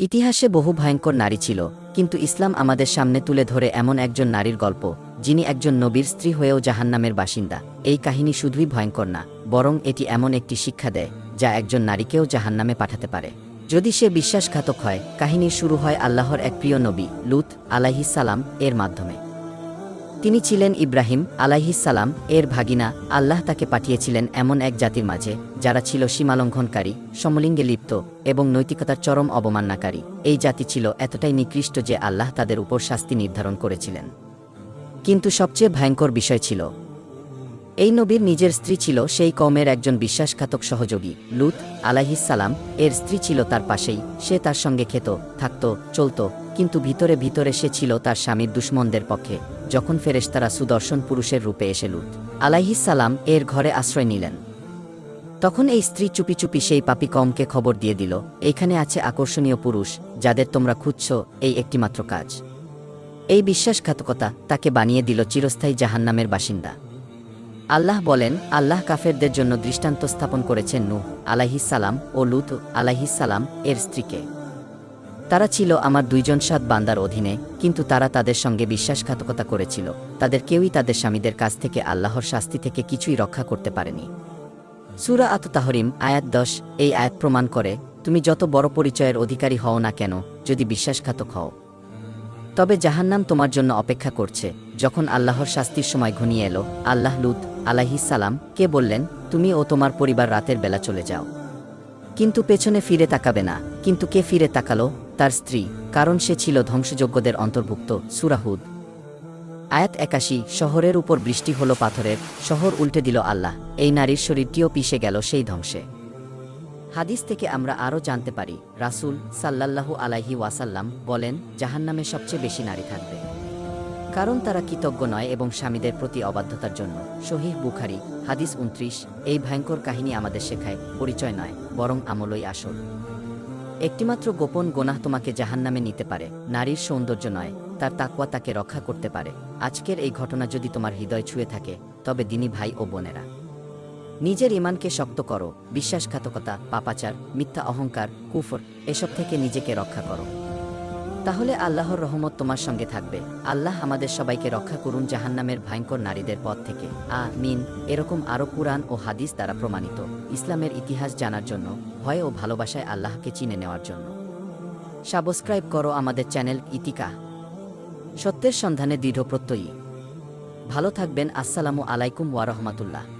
ইতিহাসে বহু ভয়ঙ্কর নারী ছিল, কিন্তু ইসলাম আমাদের সামনে তুলে ধরে এমন একজন নারীর গল্প, যিনি একজন নবীর স্ত্রী হয়েও জাহান্নামের বাসিন্দা। এই কাহিনী শুধুই ভয়ঙ্কর না, বরং এটি এমন একটি শিক্ষা দেয়, যা একজন নারীকেও জাহান্নামে পাঠাতে পারে। যদি সে বিশ্বাসঘাতক হয়, কাহিনী শুরু হয় আল্লাহর এক প্রিয় নবী, লুত আলাহিসাল্লাম এর মাধ্যমে। তিনি ছিলেন ইব্রাহিম আলাইহিসালাম এর ভাগিনা। আল্লাহ তাকে পাঠিয়েছিলেন এমন এক জাতির মাঝে, যারা ছিল সীমালঙ্ঘনকারী, সমলিঙ্গে লিপ্ত এবং নৈতিকতার চরম অবমাননাকারী। এই জাতি ছিল এতটাই নিকৃষ্ট যে আল্লাহ তাদের উপর শাস্তি নির্ধারণ করেছিলেন। কিন্তু সবচেয়ে ভয়ঙ্কর বিষয় ছিল, এই নবীর নিজের স্ত্রী ছিল সেই কওমের একজন বিশ্বাসঘাতক সহযোগী, লুত আলাইহিসালাম এর স্ত্রী ছিল তার পাশেই, সে তার সঙ্গে খেত, থাকত, চলত, কিন্তু ভিতরে ভিতরে সে ছিল তার স্বামীর দুশ্মনদের পক্ষে। যখন ফেরেশতারা সুদর্শন পুরুষের রূপে এসে লুত আলাইহিসালাম এর ঘরে আশ্রয় নিলেন। তখন এই স্ত্রী চুপি চুপি সেই পাপি কমকে খবর দিয়ে দিল, এখানে আছে আকর্ষণীয় পুরুষ, যাদের তোমরা খুঁজছ, এই একটিমাত্র কাজ। এই বিশ্বাসঘাতকতা তাকে বানিয়ে দিল চিরস্থায়ী জাহান্নামের বাসিন্দা। আল্লাহ বলেন, আল্লাহ কাফেরদের জন্য দৃষ্টান্ত স্থাপন করেছেন নূহ আলাইহিসালাম ও লুত আলাইহিসালাম এর স্ত্রীকে। তারা ছিল আমার দুইজন সাত বান্দার অধীনে, কিন্তু তারা তাদের সঙ্গে বিশ্বাসঘাতকতা করেছিল। তাদের কেউই তাদের স্বামীদের কাছ থেকে আল্লাহর শাস্তি থেকে কিছুই রক্ষা করতে পারেনি। সুরা আত তাহরিম আয়াত দশ, এই আয়াত প্রমাণ করে, তুমি যত বড় পরিচয়ের অধিকারী হও না কেন, যদি বিশ্বাসঘাতক হও। তবে জাহান্নাম তোমার জন্য অপেক্ষা করছে। যখন আল্লাহর শাস্তির সময় ঘনিয়ে এলো, আল্লাহ লুত সালাম কে বললেন, তুমি ও তোমার পরিবার রাতের বেলা চলে যাও। কিন্তু পেছনে ফিরে তাকাবে না। কিন্তু কে ফিরে তাকালো? তার স্ত্রী, কারণ সে ছিল ধ্বংসযোগ্যদের অন্তর্ভুক্ত, সুরাহুদ। আয়াত একাশি, শহরের উপর বৃষ্টি হলো পাথরের, শহর উল্টে দিল আল্লাহ, এই নারীর শরীরটিও পিষে গেল সেই ধ্বংসে। হাদিস থেকে আমরা আরও জানতে পারি, রাসূল সাল্লাল্লাহু আলাইহি ওয়াসাল্লাম বলেন, জাহান্নামে সবচেয়ে বেশি নারী থাকবে। কারণ তারা কৃতজ্ঞ নয় এবং স্বামীদের প্রতি অবাধ্যতার জন্য। শহীদ বুখারি, হাদিস উনত্রিশ এই ভয়ঙ্কর কাহিনী আমাদের শেখায়, পরিচয় নয়, বরং আমলই আসল। একটিমাত্র গোপন গোনাহ তোমাকে জাহান্নামে নিতে পারে, নারীর সৌন্দর্য নয়, তার তাকওয়া তাকে রক্ষা করতে পারে। আজকের এই ঘটনা যদি তোমার হৃদয় ছুঁয়ে থাকে, তবে দিনী ভাই ও বোনেরা। নিজের ইমানকে শক্ত করো, বিশ্বাসঘাতকতা, পাপাচার, মিথ্যা অহংকার, কুফর, এসব থেকে নিজেকে রক্ষা করো। তাহলে আল্লাহর রহমত তোমার সঙ্গে থাকবে। আল্লাহ আমাদের সবাইকে রক্ষা করুন জাহান্নামের ভয়ঙ্কর নারীদের পথ থেকে। আ মিন এরকম আরও কুরআন ও হাদিস দ্বারা প্রমাণিত। ইসলামের ইতিহাস জানার জন্য, ভয় ও ভালোবাসায় আল্লাহকে চিনে নেওয়ার জন্য। সাবস্ক্রাইব করো আমাদের চ্যানেল ইতিকা সত্যের সন্ধানে দৃঢ় প্রত্যয়ী। ভালো থাকবেন। আসসালামু আলাইকুম ওয়া রহমাতুল্লাহ।